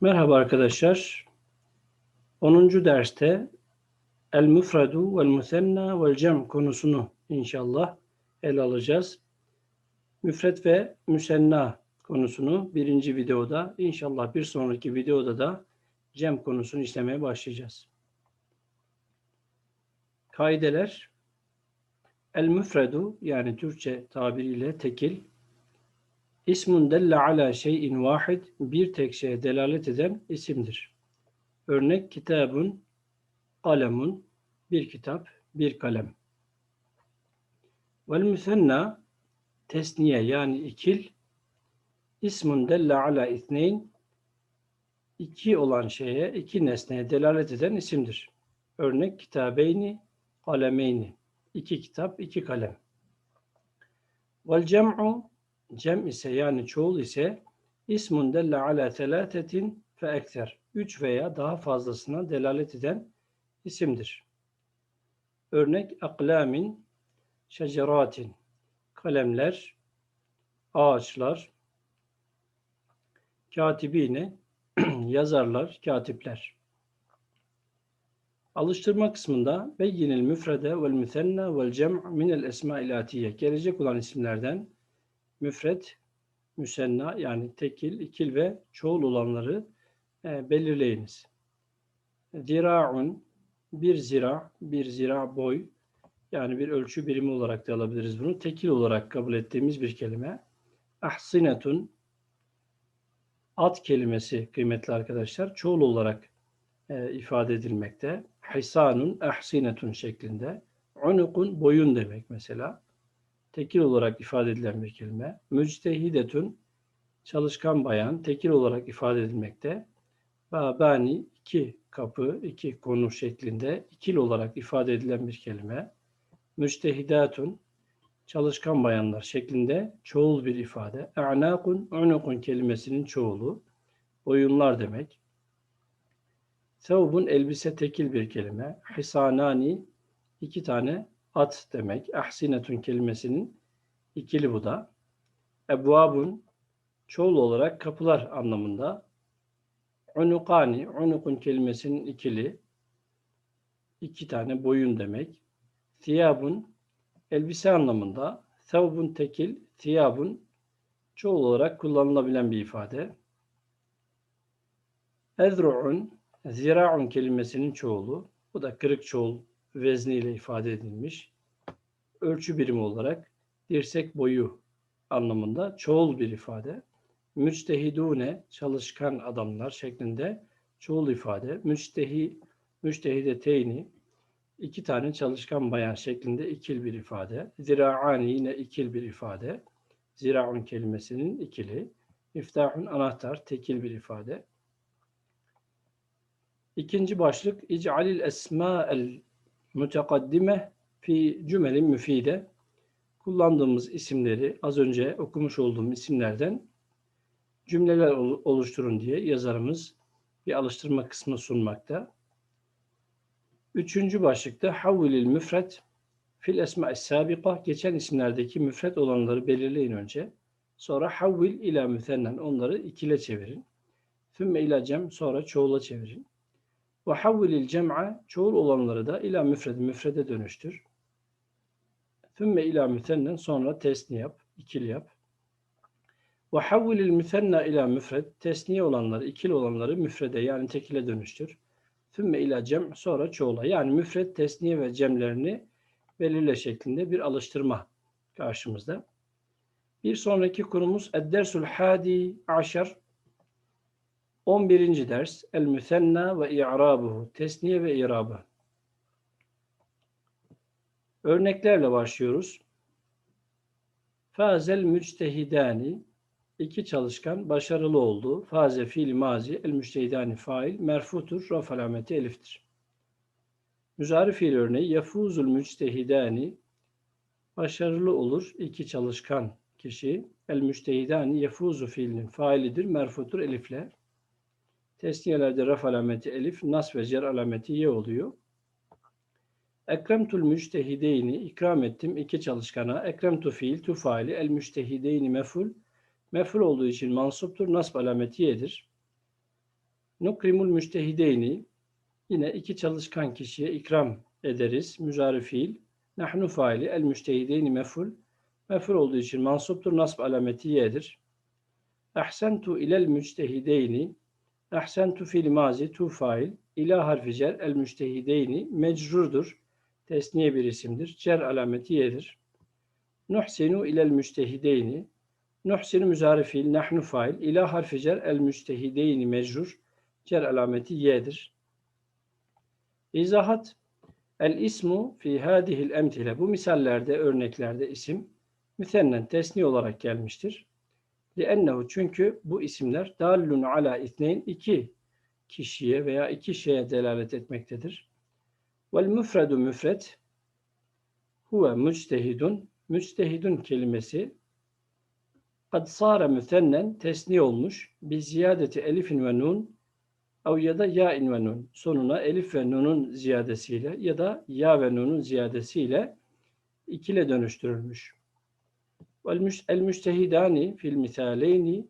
Merhaba arkadaşlar. 10. derste el müfredu vel musenna vel cem konusunu inşallah ele alacağız. Müfret ve müsenna konusunu birinci videoda inşallah bir sonraki videoda da cem konusunu işlemeye başlayacağız. Kaideler el müfredu yani Türkçe tabiriyle tekil İsmun delle ala şeyin vahid bir tek şeye delalet eden isimdir. Örnek kitabun, kalemun, bir kitap, bir kalem. Vel müsenna tesniye yani ikil ismun delle ala ithneyn iki olan şeye, iki nesneye delalet eden isimdir. Örnek kitabeyni, kalemeyni. iki kitap, iki kalem. Vel cem'u Cem ise yani çoğul ise ismun delle ala telatetin fe ekter. Üç veya daha fazlasına delalet eden isimdir. Örnek aklamin, şeceratin, kalemler, ağaçlar, katibine, yazarlar, katipler. Alıştırma kısmında beyyinil müfrede vel müsenna vel cem' minel esma'il atiye. Gelecek olan isimlerden müfret, müsenna yani tekil, ikil ve çoğul olanları e, belirleyiniz. Ziraun, bir zira, bir zira boy, yani bir ölçü birimi olarak da alabiliriz bunu. Tekil olarak kabul ettiğimiz bir kelime. Ahsinetun, at kelimesi kıymetli arkadaşlar, çoğul olarak e, ifade edilmekte. Hisanun, ahsinetun şeklinde. Unukun, boyun demek mesela tekil olarak ifade edilen bir kelime. Müctehidetün çalışkan bayan tekil olarak ifade edilmekte. Babani iki kapı, iki konu şeklinde ikil olarak ifade edilen bir kelime. Müctehidatun çalışkan bayanlar şeklinde çoğul bir ifade. A'nakun, unukun kelimesinin çoğulu. Boyunlar demek. Sevbun elbise tekil bir kelime. Hisanani iki tane at demek. Ahsinetun kelimesinin ikili bu da. Ebuabun çoğul olarak kapılar anlamında. Unukani, unukun kelimesinin ikili. iki tane boyun demek. Thiyabun elbise anlamında. Thevbun tekil, thiyabun çoğul olarak kullanılabilen bir ifade. Ezru'un, zira'un kelimesinin çoğulu. Bu da kırık çoğul vezniyle ifade edilmiş. Ölçü birimi olarak dirsek boyu anlamında çoğul bir ifade. Müçtehidune çalışkan adamlar şeklinde çoğul ifade. Müçtehi müçtehideteyni iki tane çalışkan bayan şeklinde ikil bir ifade. Ziraani yine ikil bir ifade. Ziraun kelimesinin ikili. İftahun anahtar tekil bir ifade. İkinci başlık İc'alil esma'el mütekaddime fi cümelin müfide kullandığımız isimleri az önce okumuş olduğum isimlerden cümleler oluşturun diye yazarımız bir alıştırma kısmı sunmakta. Üçüncü başlıkta havvilil müfret fil esma sabika geçen isimlerdeki müfret olanları belirleyin önce. Sonra havvil ila müthennen onları ikile çevirin. Fümme ila cem sonra çoğula çevirin. Ve havvilil cem'a çoğul olanları da ila müfred müfrede dönüştür. Thümme ila müthennen sonra tesni yap, ikili yap. Ve havvilil müthenna ila müfred tesniye olanları, ikili olanları müfrede yani tekile dönüştür. Thümme ila cem sonra çoğula. Yani müfred, tesniye ve cemlerini belirle şeklinde bir alıştırma karşımızda. Bir sonraki konumuz Eddersul Hadi Aşar 11. ders El Müsenna ve İ'rabuhu Tesniye ve İrabı Örneklerle başlıyoruz. Fazel müctehidani iki çalışkan başarılı oldu. Faze fiil mazi el müctehidani fail merfutur raf alameti eliftir. Müzari fiil örneği yafuzul müctehidani başarılı olur iki çalışkan kişi. El müctehidani yafuzu fiilinin failidir merfutur elifle. Tesniyelerde raf alameti elif, nas ve cer alameti ye oluyor. Ekremtul müçtehideyni ikram ettim iki çalışkana. Ekremtu fiil tu faili el müçtehideyni meful. Meful olduğu için mansuptur. Nasb alameti yedir. Nukrimul müştehideyni yine iki çalışkan kişiye ikram ederiz. Müzari fiil. Nahnu faili. El müştehideyni meful. Meful olduğu için mansuptur. Nasb alameti ye'dir. Ahsentu ilel müçtehideyni. Ahsentu fil mazi tu fail. İla harfi cer el müçtehideyni mecrurdur. Tesniye bir isimdir. Cer alameti ye'dir. Nuhsinu ilel müçtehideyni. Nuhsinu müzari fiil. Nahnu fail. İla harfi cer el müçtehideyni mecrur. Cer alameti ye'dir. İzahat El ismu fi hadihil emtile. Bu misallerde, örneklerde isim müsennen tesni olarak gelmiştir. Liennehu çünkü bu isimler dallun ala itneyn iki kişiye veya iki şeye delalet etmektedir. Vel müfredu müfret huve müctehidun müctehidun kelimesi kad sara müsennen tesni olmuş bi ziyadeti elifin ve nun Ev ya da ya in ve nun. Sonuna elif ve nunun ziyadesiyle ya da ya ve nunun ziyadesiyle ikile dönüştürülmüş. El müştehidani fil misaleyni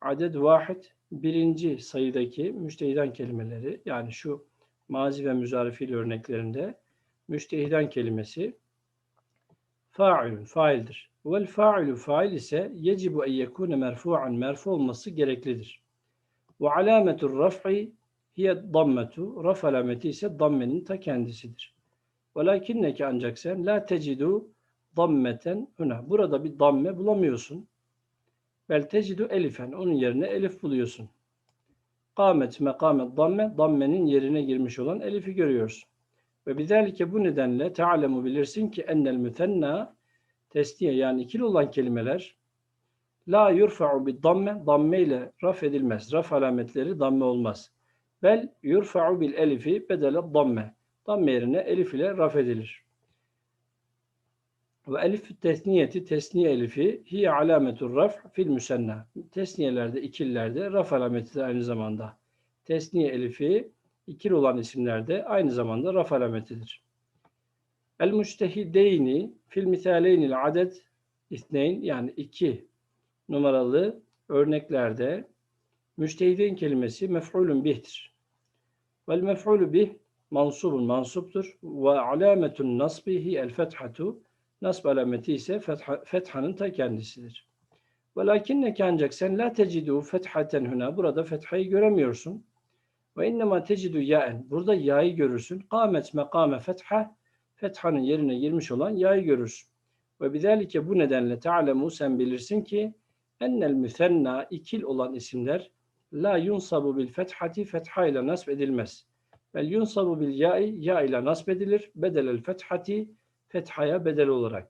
aded vahid birinci sayıdaki müştehidan kelimeleri yani şu mazi ve müzarifil örneklerinde müştehidan kelimesi failun faildir. Vel failu fail ise yecibu en yekune merfu'an merfu olması gereklidir. Ve alametur raf'i hiye dammetu. Raf alameti ise dammenin ta kendisidir. Velakinneke ancak sen la tecidu dammeten huna. Burada bir damme bulamıyorsun. Bel tecidu elifen. Onun yerine elif buluyorsun. Kâmet mekamet damme. Dammenin yerine girmiş olan elifi görüyorsun. Ve bizalike bu nedenle te'alemu bilirsin ki ennel mütenna tesniye yani ikili olan kelimeler La yurfa'u bi damme, damme ile raf edilmez. Raf alametleri damme olmaz. Bel yurfa'u bil elifi bedele damme. Damme yerine elif ile raf edilir. Ve elif tesniyeti, tesniye elifi hiye alametur raf fil müsenna. Tesniyelerde, ikillerde raf alametidir aynı zamanda. Tesniye elifi ikili olan isimlerde aynı zamanda raf alametidir. El müştehideyni fil misaleynil adet isneyn yani iki numaralı örneklerde müştehidin kelimesi mef'ulun bih'tir. Vel mef'ulu bih mansubun mansuptur ve alametun nasbihi el fethatu nasb alameti ise fetha, fethanın ta kendisidir. Velakinneke ancak sen la tecidu fethaten huna burada fethayı göremiyorsun. Ve innema tecidu ya'en burada ya'yı görürsün. Kâmet mekâme fetha fethanın yerine girmiş olan ya'yı görürsün. Ve bizalike bu nedenle te'alemu sen bilirsin ki ennel müsenna ikil olan isimler la yunsabu bil fethati fetha ile nasb edilmez. Vel yunsabu bil ya'i ya ile nasb edilir. Bedelel fethati fethaya bedel olarak.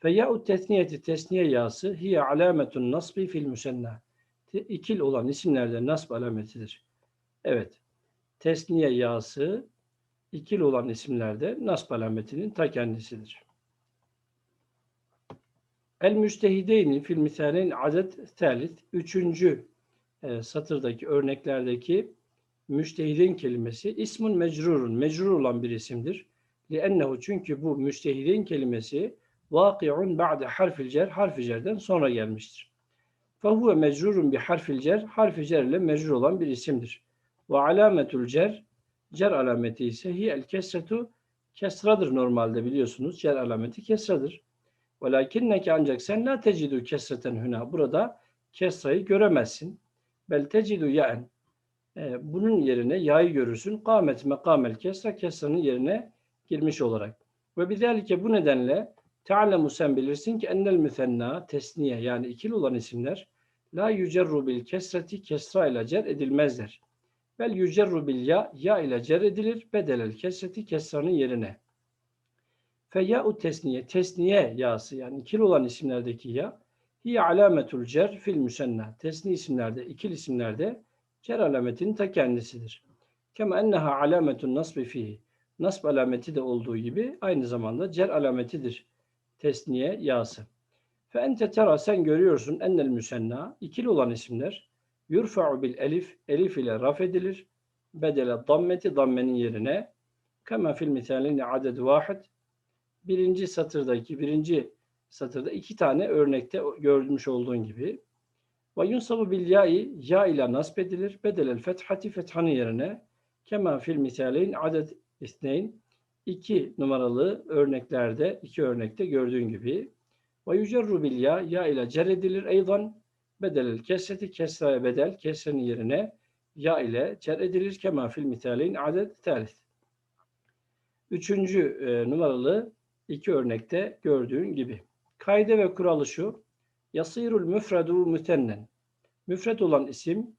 Fe ya'u tesniyeti tesniye yası hiye alametun nasbi fil müsenna. İkil olan isimlerde nasb alametidir. Evet. Tesniye yası ikil olan isimlerde nasb alametinin ta kendisidir. El müstehideyni fil misaleyn adet telit. Üçüncü e, satırdaki örneklerdeki müştehidin kelimesi ismun mecrurun. Mecrur olan bir isimdir. Liennehu çünkü bu müştehidin kelimesi vaki'un ba'de harfil cer harfi cerden sonra gelmiştir. Fehuve mecrurun bi harfil cer harfi cer ile mecrur olan bir isimdir. Ve alametul cer cer alameti ise hi el kesretu kesradır normalde biliyorsunuz. Cer alameti kesradır. Velakinneke ancak sen la tecidu kesreten hüna. Burada kesrayı göremezsin. Bel tecidu ya'en. E, bunun yerine ya'yı görürsün. Kâmet mekamel kesra kesranın yerine girmiş olarak. Ve bizalike bu nedenle te'alemu sen bilirsin ki ennel müsenna tesniye yani ikili olan isimler la yücerru bil kesreti kesra ile cer edilmezler. Bel yücerru bil ya ya ile cer edilir bedelel kesreti kesranın yerine. Feyya'u tesniye, tesniye yası yani ikili olan isimlerdeki ya hiye alametul cer fil müsenna. Tesni isimlerde, ikili isimlerde cer alametinin ta kendisidir. Kema enneha alametun nasbi fihi. Nasb alameti de olduğu gibi aynı zamanda cer alametidir. Tesniye yası. Fe ente tera sen görüyorsun ennel müsenna ikili olan isimler yurfa'u bil elif elif ile raf edilir. Bedele dammeti dammenin yerine kema fil misalini aded vahid birinci satırdaki birinci satırda iki tane örnekte görmüş olduğun gibi Ve yunsabu bil ya'i ya ile nasb edilir. Bedelel fethati fethanın yerine kema fil misaleyn adet isneyn iki numaralı örneklerde iki örnekte gördüğün gibi ve yücerru bil ya ile cer edilir eydan bedelel kesreti kesraya bedel kesrenin yerine ya ile cer edilir kema fil misaleyn adet talis. Üçüncü e, numaralı iki örnekte gördüğün gibi. Kaide ve kuralı şu. Yasirul müfredu mütennen. Müfred olan isim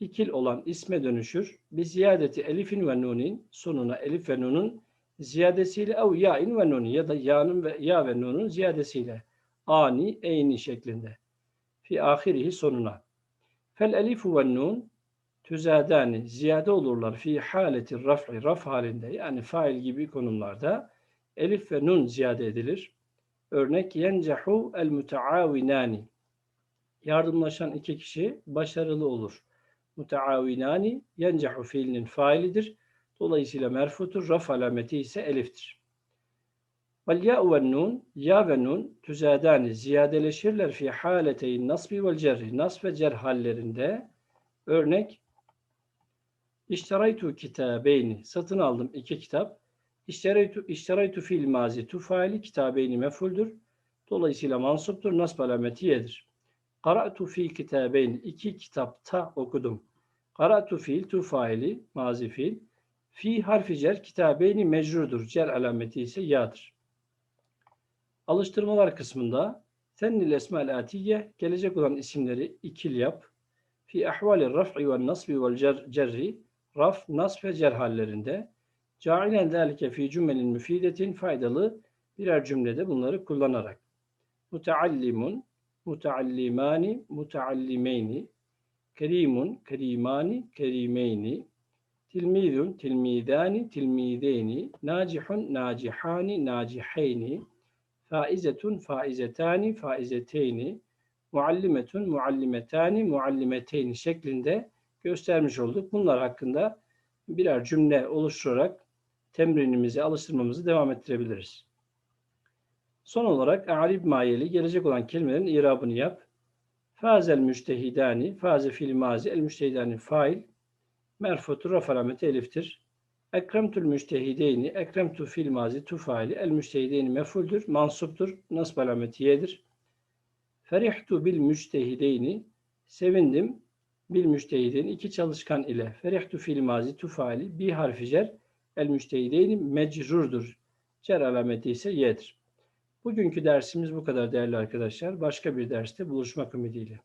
ikil olan isme dönüşür. Bir ziyadeti elifin ve nunin sonuna elif ve nunun ziyadesiyle ev ya'in ve nunin ya da ya'nın ve ya ve nunun ziyadesiyle ani eyni şeklinde. Fi ahirihi sonuna. Fel elifu ve nun tüzadani ziyade olurlar fi haleti raf'i raf halinde yani fail gibi konumlarda elif ve nun ziyade edilir. Örnek yencehu el müteavinani yardımlaşan iki kişi başarılı olur. Müteavinani yencehu fiilinin failidir. Dolayısıyla merfutur. Raf alameti ise eliftir. Vel ya ve nun, ya ve nun tüzadani ziyadeleşirler fi haleteyn nasbi vel cerri. Nasb ve cer hallerinde örnek İşteraytu kitabeyni. Satın aldım iki kitap. İşteraytu, işteraytu fiil mazi tu faili kitabeyni mefuldür. Dolayısıyla mansuptur. Nasb alameti Qara'tu fi kitabeyn. iki kitapta okudum. Qara'tu fiil tu faili mazi fiil. Fi harfi cer kitabeyni mecrurdur. Cer alameti ise ya'dır. Alıştırmalar kısmında Tennil esma'l atiye gelecek olan isimleri ikil yap. Fi ahvali raf'i ve nasbi vel cer, cerri raf, nasb ve cer hallerinde Ca'ilen zâlike fi cümlenin müfidetin faydalı birer cümlede bunları kullanarak. Muteallimun, muteallimani, muteallimeyni, kerimun, kerimani, kerimeyni, tilmidun, tilmidani, tilmideyni, nacihun, nacihani, naciheyni, faizetun, faizetani, faizeteyni, muallimetun, muallimetani, muallimeteyni şeklinde göstermiş olduk. Bunlar hakkında birer cümle oluşturarak temrinimizi, alıştırmamızı devam ettirebiliriz. Son olarak arib mayeli gelecek olan kelimelerin irabını yap. Fazel müştehidani, faze fiil mazi, el müştehidani fail, merfutur raf alameti eliftir. Ekremtul müştehideyni, ekremtu fiil mazi, tu faili, el müştehideyni mefuldür, mansuptur, nasb alameti yedir. Ferihtu bil müştehideyni, sevindim, bil müştehidin iki çalışkan ile ferihtu fiil mazi tu faili bir harfi cer el müştehideyni mecrurdur. Cer alameti ise yedir. Bugünkü dersimiz bu kadar değerli arkadaşlar. Başka bir derste buluşmak ümidiyle.